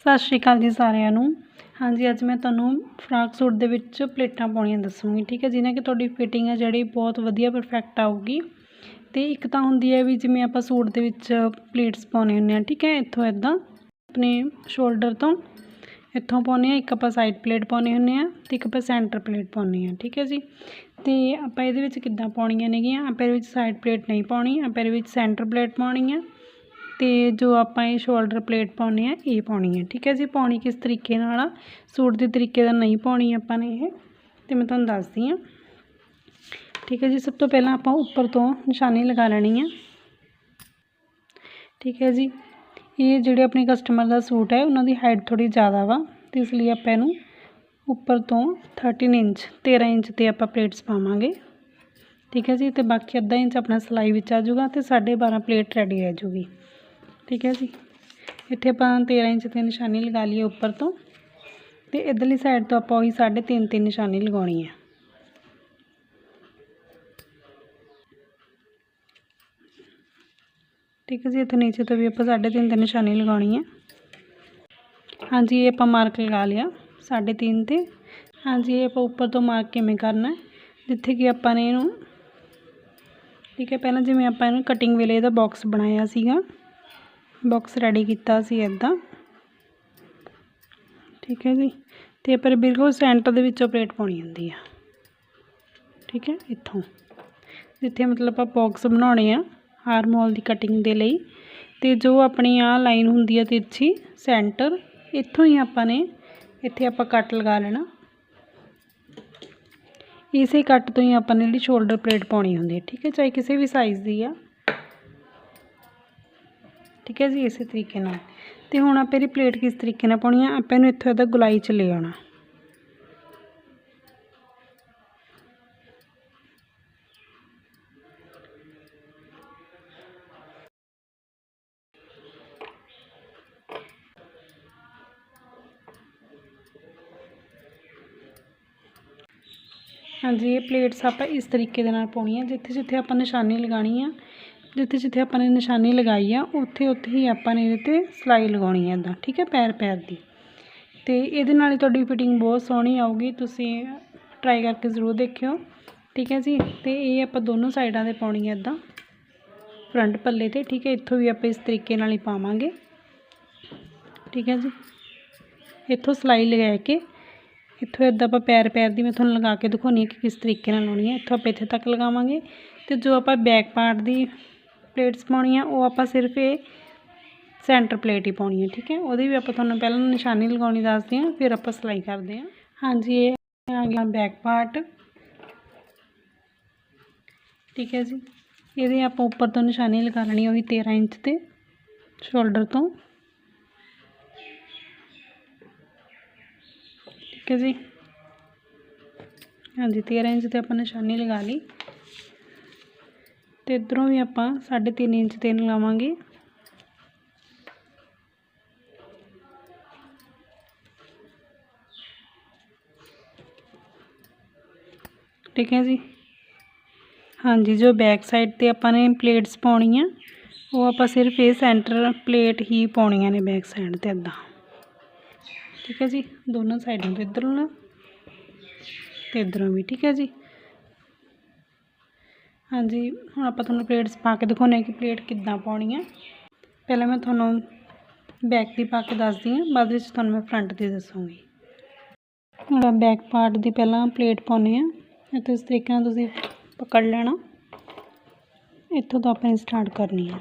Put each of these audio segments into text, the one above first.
ਸਤਿ ਸ਼੍ਰੀ ਅਕਾਲ ਜੀ ਸਾਰਿਆਂ ਨੂੰ। ਹਾਂਜੀ, ਅੱਜ ਮੈਂ ਤੁਹਾਨੂੰ ਫਰਾਕ ਸੂਟ ਦੇ ਵਿੱਚ ਪਲੇਟਾਂ ਪਾਉਣੀਆਂ ਦੱਸੂਗੀ, ਠੀਕ ਹੈ? ਜਿਹਨਾਂ ਕਿ ਤੁਹਾਡੀ ਫਿਟਿੰਗ ਹੈ ਜਿਹੜੀ ਬਹੁਤ ਵਧੀਆ ਪਰਫੈਕਟ ਆਊਗੀ। ਅਤੇ ਇੱਕ ਤਾਂ ਹੁੰਦੀ ਹੈ ਵੀ ਜਿਵੇਂ ਆਪਾਂ ਸੂਟ ਦੇ ਵਿੱਚ ਪਲੇਟਸ ਪਾਉਣੇ ਹੁੰਦੇ ਆ, ਠੀਕ ਹੈ? ਇੱਥੋਂ ਇੱਦਾਂ ਆਪਣੇ ਸ਼ੋਲਡਰ ਤੋਂ ਇੱਥੋਂ ਪਾਉਂਦੇ ਆ, ਇੱਕ ਆਪਾਂ ਸਾਈਡ ਪਲੇਟ ਪਾਉਂਦੇ ਹੁੰਦੇ ਆ ਅਤੇ ਇੱਕ ਆਪਾਂ ਸੈਂਟਰ ਪਲੇਟ ਪਾਉਂਦੇ ਆ, ਠੀਕ ਹੈ ਜੀ? ਅਤੇ ਆਪਾਂ ਇਹਦੇ ਵਿੱਚ ਕਿੱਦਾਂ ਪਾਉਣੀਆਂ ਨੇਗੀਆਂ? ਆਪਾਂ ਇਹਦੇ ਵਿੱਚ ਸਾਈਡ ਪਲੇਟ ਨਹੀਂ ਪਾਉਣੀ, ਆਪਾਂ ਇਹਦੇ ਵਿੱਚ ਸੈਂਟਰ ਪਲੇਟ ਪਾਉਣੀ ਆ। ਅਤੇ ਜੋ ਆਪਾਂ ਇਹ ਸ਼ੋਲਡਰ ਪਲੇਟ ਪਾਉਂਦੇ ਆ, ਇਹ ਪਾਉਣੀ ਹੈ ਠੀਕ ਹੈ ਜੀ? ਪਾਉਣੀ ਕਿਸ ਤਰੀਕੇ ਨਾਲ ਆ? ਸੂਟ ਦੇ ਤਰੀਕੇ ਦਾ ਨਹੀਂ ਪਾਉਣੀ ਆਪਾਂ ਨੇ ਇਹ ਅਤੇ ਮੈਂ ਤੁਹਾਨੂੰ ਦੱਸਦੀ ਹਾਂ। ਠੀਕ ਹੈ ਜੀ? ਸਭ ਤੋਂ ਪਹਿਲਾਂ ਆਪਾਂ ਉੱਪਰ ਤੋਂ ਨਿਸ਼ਾਨੀ ਲਗਾ ਲੈਣੀ ਆ। ਠੀਕ ਹੈ ਜੀ? ਇਹ ਜਿਹੜੇ ਆਪਣੇ ਕਸਟਮਰ ਦਾ ਸੂਟ ਹੈ, ਉਹਨਾਂ ਦੀ ਹਾਈਟ ਥੋੜ੍ਹੀ ਜ਼ਿਆਦਾ ਵਾ ਅਤੇ ਇਸ ਲਈ ਆਪਾਂ ਇਹਨੂੰ ਉੱਪਰ ਤੋਂ 13 ਇੰਚ 13 ਇੰਚ 'ਤੇ ਆਪਾਂ ਪਲੇਟਸ ਪਾਵਾਂਗੇ। ਠੀਕ ਹੈ ਜੀ? ਅਤੇ ਬਾਕੀ ਅੱਧਾ ਇੰਚ ਆਪਣਾ ਸਿਲਾਈ ਵਿੱਚ ਆ ਜਾਊਗਾ ਅਤੇ ਸਾਢੇ ਬਾਰਾਂ ਪਲੇਟ ਰੈਡੀ ਰਹਿ ਜੂਗੀ ਠੀਕ ਹੈ ਜੀ ਇੱਥੇ ਆਪਾਂ 13 ਇੰਚ 'ਤੇ ਨਿਸ਼ਾਨੀ ਲਗਾ ਲਈਏ ਉੱਪਰ ਤੋਂ ਅਤੇ ਇੱਧਰਲੀ ਸਾਈਡ ਤੋਂ ਆਪਾਂ ਉਹੀ ਸਾਢੇ ਤਿੰਨ 'ਤੇ ਨਿਸ਼ਾਨੀ ਲਗਾਉਣੀ ਹੈ ਠੀਕ ਹੈ ਜੀ ਇੱਥੇ ਨੀਚੇ ਤੋਂ ਵੀ ਆਪਾਂ ਸਾਢੇ ਤਿੰਨ 'ਤੇ ਨਿਸ਼ਾਨੀ ਲਗਾਉਣੀ ਹੈ ਹਾਂਜੀ ਇਹ ਆਪਾਂ ਮਾਰਕ ਲਗਾ ਲਿਆ ਸਾਢੇ ਤਿੰਨ 'ਤੇ ਹਾਂਜੀ ਇਹ ਆਪਾਂ ਉੱਪਰ ਤੋਂ ਮਾਰਕ ਕਿਵੇਂ ਕਰਨਾ ਜਿੱਥੇ ਕਿ ਆਪਾਂ ਨੇ ਇਹਨੂੰ ਠੀਕ ਹੈ ਪਹਿਲਾਂ ਜਿਵੇਂ ਆਪਾਂ ਇਹਨੂੰ ਕਟਿੰਗ ਵੇਲੇ ਇਹਦਾ ਬਾਕਸ ਬਣਾਇਆ ਸੀਗਾ ਬਾਕਸ ਰੈਡੀ ਕੀਤਾ ਸੀ ਇੱਦਾਂ ਠੀਕ ਹੈ ਜੀ। ਅਤੇ ਪਰ ਬਿਲਕੁਲ ਸੈਂਟਰ ਦੇ ਵਿੱਚੋਂ ਪਲੇਟ ਪਾਉਣੀ ਹੁੰਦੀ ਆ। ਠੀਕ ਹੈ, ਇੱਥੋਂ। ਜਿੱਥੇ ਮਤਲਬ ਆਪਾਂ ਬਾਕਸ ਬਣਾਉਣੇ ਆ ਹਾਰਮੋਲ ਦੀ ਕਟਿੰਗ ਦੇ ਲਈ। ਅਤੇ ਜੋ ਆਪਣੀ ਆ ਲਾਈਨ ਹੁੰਦੀ ਆ ਤਿਰਛੀ ਸੈਂਟਰ ਇੱਥੋਂ ਹੀ ਆਪਾਂ ਨੇ ਇੱਥੇ ਆਪਾਂ ਕੱਟ ਲਗਾ ਲੈਣਾ। ਇਸੇ ਕੱਟ ਤੋਂ ਹੀ ਆਪਾਂ ਨੇ ਜਿਹੜੀ ਸ਼ੋਲਡਰ ਪਲੇਟ ਪਾਉਣੀ ਹੁੰਦੀ ਹੈ ਠੀਕ ਹੈ, ਚਾਹੇ ਕਿਸੇ ਵੀ ਸਾਈਜ਼ ਦੀ ਆ। ਠੀਕ ਹੈ ਜੀ, ਇਸੇ ਤਰੀਕੇ ਨਾਲ। ਤੇ ਹੁਣ ਆਪਾਂ ਇਹਦੀ ਪਲੇਟ ਕਿਸ ਤਰੀਕੇ ਨਾਲ ਪਾਉਣੀ ਆ? ਆਪਾਂ ਇਹਨੂੰ ਇੱਥੋਂ ਇਹਦਾ ਗੁਲਾਈ 'ਚ ਲੈ ਆਉਣਾ। ਹਾਂਜੀ, ਇਹ ਪਲੇਟਸ ਆਪਾਂ ਇਸ ਤਰੀਕੇ ਦੇ ਨਾਲ ਪਾਉਣੀ ਆ ਜਿੱਥੇ ਜਿੱਥੇ ਆਪਾਂ ਨਿਸ਼ਾਨੀ ਲਗਾਉਣੀ ਆ। ਜਿੱਥੇ ਜਿੱਥੇ ਆਪਾਂ ਨੇ ਨਿਸ਼ਾਨੀ ਲਗਾਈ ਆ, ਉੱਥੇ ਉੱਥੇ ਹੀ ਆਪਾਂ ਨੇ ਇਹਦੇ 'ਤੇ ਸਿਲਾਈ ਲਗਾਉਣੀ ਹੈ ਇੱਦਾਂ ਠੀਕ ਹੈ, ਪੈਰ ਪੈਰ ਦੀ। ਅਤੇ ਇਹਦੇ ਨਾਲ ਹੀ ਤੁਹਾਡੀ ਫਿਟਿੰਗ ਬਹੁਤ ਸੋਹਣੀ ਆਊਗੀ, ਤੁਸੀਂ ਟਰਾਈ ਕਰਕੇ ਜ਼ਰੂਰ ਦੇਖਿਓ, ਠੀਕ ਹੈ ਜੀ। ਅਤੇ ਇਹ ਆਪਾਂ ਦੋਨੋਂ ਸਾਈਡਾਂ 'ਤੇ ਪਾਉਣੀ ਹੈ ਇੱਦਾਂ ਫਰੰਟ ਪੱਲੇ 'ਤੇ, ਠੀਕ ਹੈ, ਇੱਥੋਂ ਵੀ ਆਪਾਂ ਇਸ ਤਰੀਕੇ ਨਾਲ ਹੀ ਪਾਵਾਂਗੇ। ਠੀਕ ਹੈ ਜੀ। ਇੱਥੋਂ ਸਿਲਾਈ ਲਗਾ ਕੇ, ਇੱਥੋਂ ਇੱਦਾਂ ਆਪਾਂ ਪੈਰ ਪੈਰ ਦੀ ਮੈਂ ਤੁਹਾਨੂੰ ਲਗਾ ਕੇ ਦਿਖਾਉਣੀ ਹਾਂ ਕਿ ਕਿਸ ਤਰੀਕੇ ਨਾਲ ਲਾਉਣੀ ਹੈ ਇੱਥੋਂ ਆਪਾਂ ਇੱਥੇ ਤੱਕ ਲਗਾਵਾਂਗੇ। ਅਤੇ ਜੋ ਆਪਾਂ ਬੈਕ ਪਾਰਟ ਦੀ ਪਲੇਟਸ ਪਾਉਣੀਆਂ ਉਹ ਆਪਾਂ ਸਿਰਫ ਇਹ ਸੈਂਟਰ ਪਲੇਟ ਹੀ ਪਾਉਣੀ ਹੈ ਠੀਕ ਹੈ? ਉਹਦੀ ਵੀ ਆਪਾਂ ਤੁਹਾਨੂੰ ਪਹਿਲਾਂ ਨਿਸ਼ਾਨੀ ਲਗਾਉਣੀ ਦੱਸਦੇ ਹਾਂ, ਫਿਰ ਆਪਾਂ ਸਿਲਾਈ ਕਰਦੇ ਹਾਂ। ਹਾਂਜੀ, ਇਹ ਆ ਗਿਆ ਬੈਕ ਪਾਰਟ ਠੀਕ ਹੈ ਜੀ? ਇਹਦੇ ਆਪਾਂ ਉੱਪਰ ਤੋਂ ਨਿਸ਼ਾਨੀ ਲਗਾ ਲੈਣੀ ਉਹੀ 13 ਇੰਚ ਤੇ ਸ਼ੋਲਡਰ ਤੋਂ। ਠੀਕ ਹੈ ਜੀ? ਹਾਂਜੀ 13 ਇੰਚ ਤੇ ਆਪਾਂ ਨਿਸ਼ਾਨੀ ਲਗਾ ਲਈ। ਤੇ ਇਧਰੋਂ ਵੀ ਆਪਾਂ 3.5 ਇੰਚ ਤੇ ਲਗਾਵਾਂਗੇ ਠੀਕ ਹੈ ਜੀ? ਹਾਂਜੀ, ਜੋ ਬੈਕ ਸਾਈਡ ਤੇ ਆਪਾਂ ਨੇ ਪਲੇਟਸ ਪਾਉਣੀਆਂ, ਉਹ ਆਪਾਂ ਸਿਰਫ ਇਹ ਸੈਂਟਰ ਪਲੇਟ ਹੀ ਪਾਉਣੀਆਂ ਨੇ ਬੈਕ ਸਾਈਡ ਤੇ ਇਦਾਂ ਠੀਕ ਹੈ ਜੀ? ਦੋਨੋਂ ਸਾਈਡਾਂ ਤੋਂ ਇੱਧਰੋਂ ਨਾ ਤੇ ਇੱਧਰੋਂ ਵੀ, ਠੀਕ ਹੈ ਜੀ? ਹਾਂਜੀ, ਹੁਣ ਆਪਾਂ ਤੁਹਾਨੂੰ ਪਲੇਟਸ ਪਾ ਕੇ ਦਿਖਾਉਂਦੇ ਕਿ ਪਲੇਟ ਕਿੱਦਾਂ ਪਾਉਣੀ ਹੈ। ਪਹਿਲਾਂ ਮੈਂ ਤੁਹਾਨੂੰ ਬੈਕ ਦੀ ਪਾ ਕੇ ਦੱਸਦੀ ਹਾਂ, ਬਾਅਦ ਵਿੱਚ ਤੁਹਾਨੂੰ ਮੈਂ ਫਰੰਟ ਦੀ ਦੱਸੂਗੀ। ਹੁਣ ਬੈਕ ਪਾਰਟ ਦੀ ਪਹਿਲਾਂ ਪਲੇਟ ਪਾਉਣੀ ਆ ਅਤੇ ਇਸ ਤਰੀਕੇ ਨਾਲ ਤੁਸੀਂ ਪਕੜ ਲੈਣਾ, ਇੱਥੋਂ ਤੋਂ ਆਪਾਂ ਸਟਾਰਟ ਕਰਨੀ ਹੈ।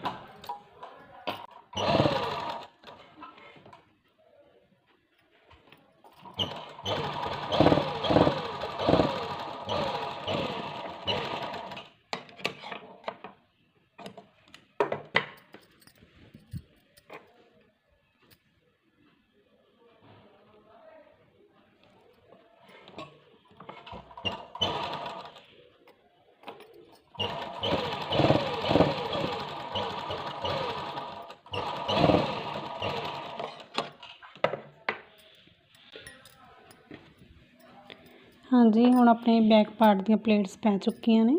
ਹਾਂਜੀ, ਹੁਣ ਆਪਣੇ ਬੈਕ ਪਾਰਟ ਦੀਆਂ ਪਲੇਟਸ ਪੈ ਚੁੱਕੀਆਂ ਨੇ।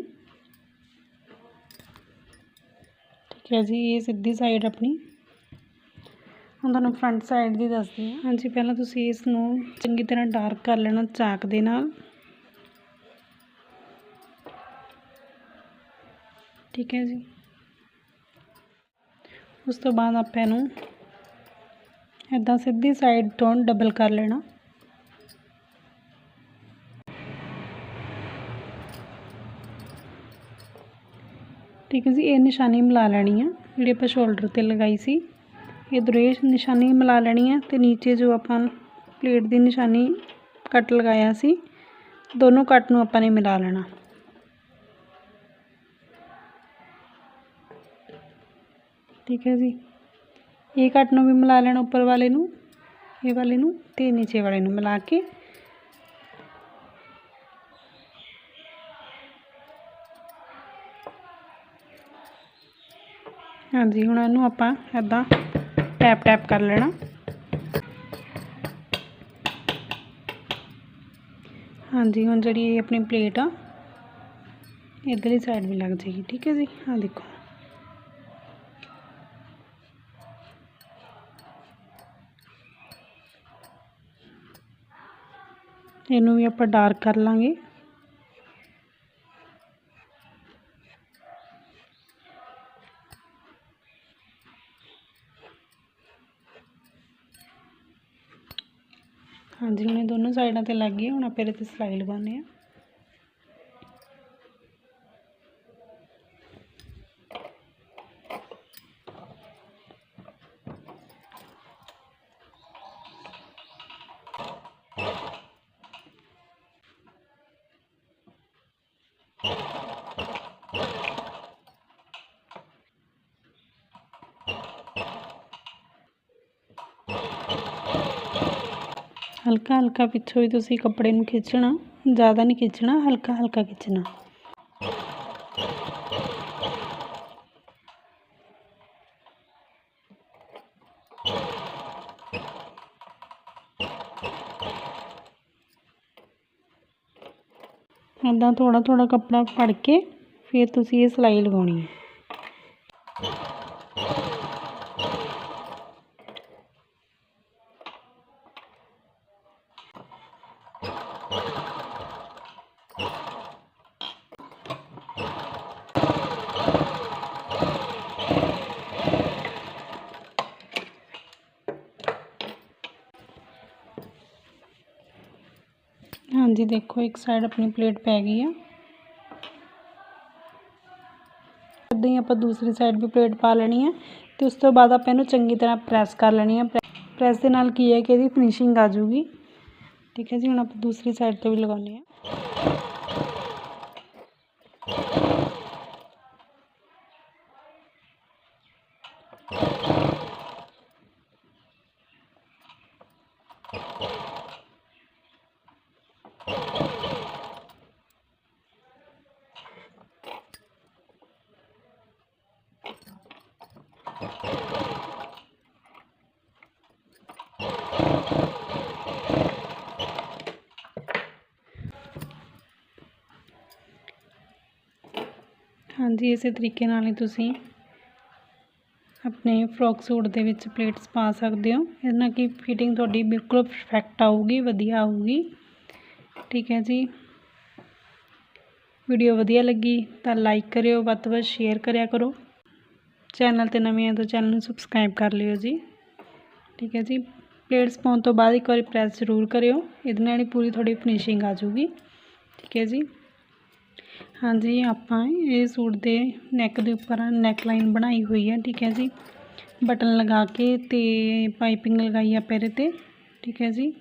ਠੀਕ ਹੈ ਜੀ, ਇਹ ਸਿੱਧੀ ਸਾਈਡ ਆਪਣੀ। ਹੁਣ ਤੁਹਾਨੂੰ ਫਰੰਟ ਸਾਈਡ ਦੀ ਦੱਸਦੀ ਹਾਂ। ਹਾਂਜੀ, ਪਹਿਲਾਂ ਤੁਸੀਂ ਇਸ ਨੂੰ ਚੰਗੀ ਤਰ੍ਹਾਂ ਡਾਰਕ ਕਰ ਲੈਣਾ ਚਾਕ ਦੇ ਨਾਲ। ਠੀਕ ਹੈ ਜੀ। ਉਸ ਤੋਂ ਬਾਅਦ ਆਪਾਂ ਇਹਨੂੰ ਇੱਦਾਂ ਸਿੱਧੀ ਸਾਈਡ ਤੋਂ ਡਬਲ ਕਰ ਲੈਣਾ। ਠੀਕ ਹੈ ਜੀ, ਇਹ ਨਿਸ਼ਾਨੀ ਮਿਲਾ ਲੈਣੀ ਆ, ਜਿਹੜੀ ਆਪਾਂ ਸ਼ੋਲਡਰ ਤੇ ਲਗਾਈ ਸੀ। ਇਹ ਇਹ ਨਿਸ਼ਾਨੀ ਮਿਲਾ ਲੈਣੀ ਆ ਤੇ ਨੀਚੇ ਜੋ ਆਪਾਂ ਪਲੇਟ ਦੀ ਨਿਸ਼ਾਨੀ ਕੱਟ ਲਗਾਇਆ ਸੀ, ਦੋਨੋਂ ਕੱਟ ਨੂੰ ਆਪਾਂ ਨੇ ਮਿਲਾ ਲੈਣਾ। ਠੀਕ ਹੈ ਜੀ। ਇਹ ਕੱਟ ਨੂੰ ਵੀ ਮਿਲਾ ਲੈਣਾ ਉੱਪਰ ਵਾਲੇ ਨੂੰ, ਇਹ ਵਾਲੇ ਨੂੰ ਤੇ ਨੀਚੇ ਵਾਲੇ ਨੂੰ ਮਿਲਾ ਕੇ। ਹਾਂਜੀ, ਹੁਣ ਇਹਨੂੰ ਆਪਾਂ ਇੱਦਾਂ ਟੈਪ ਟੈਪ ਕਰ ਲੈਣਾ। ਹਾਂਜੀ, ਹੁਣ ਜਿਹੜੀ ਇਹ ਆਪਣੀ ਪਲੇਟ ਆ, ਇੱਧਰਲੀ ਸਾਈਡ ਵੀ ਲੱਗ ਜਾਏਗੀ, ਠੀਕ ਹੈ ਜੀ? ਆਹ ਦੇਖੋ। ਇਹਨੂੰ ਵੀ ਆਪਾਂ ਡਾਰਕ ਕਰ ਲਾਂਗੇ। ਹਾਂਜੀ ਹੁਣ ਇਹ ਦੋਨੋਂ ਸਾਈਡਾਂ ਤੇ ਲੱਗ ਗਈ, ਹੁਣ ਆਪਾਂ ਇਹਦੇ ਤੇ ਸਿਲਾਈ ਲਗਾਉਂਦੇ ਆ ਹਲਕਾ ਹਲਕਾ ਪਿੱਛੋਂ ਹੀ ਤੁਸੀਂ ਕੱਪੜੇ ਨੂੰ ਖਿੱਚਣਾ, ਜ਼ਿਆਦਾ ਨਹੀਂ ਖਿੱਚਣਾ, ਹਲਕਾ ਹਲਕਾ ਖਿੱਚਣਾ। ਇੱਦਾਂ ਥੋੜ੍ਹਾ ਥੋੜ੍ਹਾ ਕੱਪੜਾ ਫੜ ਕੇ ਫਿਰ ਤੁਸੀਂ ਇਹ ਸਿਲਾਈ ਲਗਾਉਣੀ ਹੈ। ਹਾਂਜੀ, ਦੇਖੋ, ਇੱਕ ਸਾਈਡ ਆਪਣੀ ਪਲੇਟ ਪੈ ਗਈ ਆ। ਇੱਦਾਂ ਹੀ ਆਪਾਂ ਦੂਸਰੀ ਸਾਈਡ ਵੀ ਪਲੇਟ ਪਾ ਲੈਣੀ ਹੈ ਤੇ ਉਸ ਤੋਂ ਬਾਅਦ ਆਪਾਂ ਇਹਨੂੰ ਚੰਗੀ ਤਰ੍ਹਾਂ ਪ੍ਰੈਸ ਕਰ ਲੈਣੀ ਹੈ ਪ੍ਰੈਸ ਦੇ ਨਾਲ ਕੀ ਹੈ ਕਿ ਇਹਦੀ ਫਿਨਿਸ਼ਿੰਗ ਆ ਜਾਊਗੀ। ਠੀਕ ਹੈ ਜੀ ਹੁਣ ਆਪਾਂ ਦੂਸਰੀ ਸਾਈਡ ਤੇ ਵੀ ਲਗਾਉਂਦੇ ਹਾਂ। ਹਾਂਜੀ, ਇਸੇ ਤਰੀਕੇ ਨਾਲ ਹੀ ਤੁਸੀਂ ਆਪਣੇ ਫਰੋਕ ਸੂਟ ਦੇ ਵਿੱਚ ਪਲੇਟਸ ਪਾ ਸਕਦੇ ਹੋ। ਇਹਦੇ ਨਾਲ ਕਿ ਫਿਟਿੰਗ ਤੁਹਾਡੀ ਬਿਲਕੁਲ ਪਰਫੈਕਟ ਆਊਗੀ, ਵਧੀਆ ਆਊਗੀ। ਠੀਕ ਹੈ ਜੀ। ਵੀਡੀਓ ਵਧੀਆ ਲੱਗੀ ਤਾਂ ਲਾਈਕ ਕਰਿਓ, ਵੱਧ ਤੋਂ ਵੱਧ ਸ਼ੇਅਰ ਕਰਿਆ ਕਰੋ। ਚੈਨਲ 'ਤੇ ਨਵੇਂ ਆ ਤਾਂ ਚੈਨਲ ਨੂੰ ਸਬਸਕ੍ਰਾਈਬ ਕਰ ਲਿਓ ਜੀ। ਠੀਕ ਹੈ ਜੀ। ਪਲੇਟਸ ਪਾਉਣ ਤੋਂ ਬਾਅਦ ਇੱਕ ਵਾਰੀ ਪ੍ਰੈਸ ਜ਼ਰੂਰ ਕਰਿਓ। ਇਹਦੇ ਨਾਲ ਹੀ ਪੂਰੀ ਤੁਹਾਡੀ ਫਿਨਿਸ਼ਿੰਗ ਆ ਜਾਊਗੀ। ਠੀਕ ਹੈ ਜੀ। ਹਾਂਜੀ, ਆਪਾਂ ਇਹ ਸੂਟ ਦੇ ਨੈਕ ਦੇ ਉੱਪਰ ਨੈਕ ਲਾਈਨ ਬਣਾਈ ਹੋਈ ਹੈ, ਠੀਕ ਹੈ ਜੀ। ਬਟਨ ਲਗਾ ਕੇ ਤੇ ਪਾਈਪਿੰਗ ਲਗਾਈ ਆ ਪੈਰੇ ਤੇ, ਠੀਕ ਹੈ ਜੀ।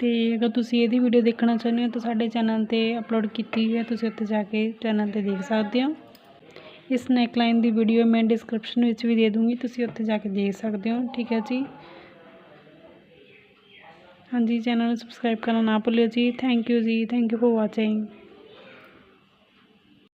ਤੇ ਅਗਰ ਤੁਸੀਂ ਇਹਦੀ ਵੀਡੀਓ ਦੇਖਣਾ ਚਾਹੁੰਦੇ ਹੋ ਤਾਂ ਸਾਡੇ ਚੈਨਲ ਤੇ ਅਪਲੋਡ ਕੀਤੀ ਹੋਈ ਹੈ, ਤੁਸੀਂ ਉੱਥੇ ਜਾ ਕੇ ਚੈਨਲ ਤੇ ਦੇਖ ਸਕਦੇ ਹੋ। ਇਸ ਨੈਕ ਲਾਈਨ ਦੀ ਵੀਡੀਓ ਮੈਂ ਡਿਸਕ੍ਰਿਪਸ਼ਨ ਵਿੱਚ ਵੀ ਦੇ ਦੂੰਗੀ, ਤੁਸੀਂ ਉੱਥੇ ਜਾ ਕੇ ਦੇਖ ਸਕਦੇ ਹੋ, ਠੀਕ ਹੈ ਜੀ। ਹਾਂਜੀ ਚੈਨਲ ਨੂੰ ਸਬਸਕ੍ਰਾਈਬ ਕਰਨਾ ਨਾ ਭੁੱਲਿਓ ਜੀ। ਥੈਂਕ ਯੂ ਜੀ ਥੈਂਕ ਯੂ ਫॉर ਵਾਚਿੰਗ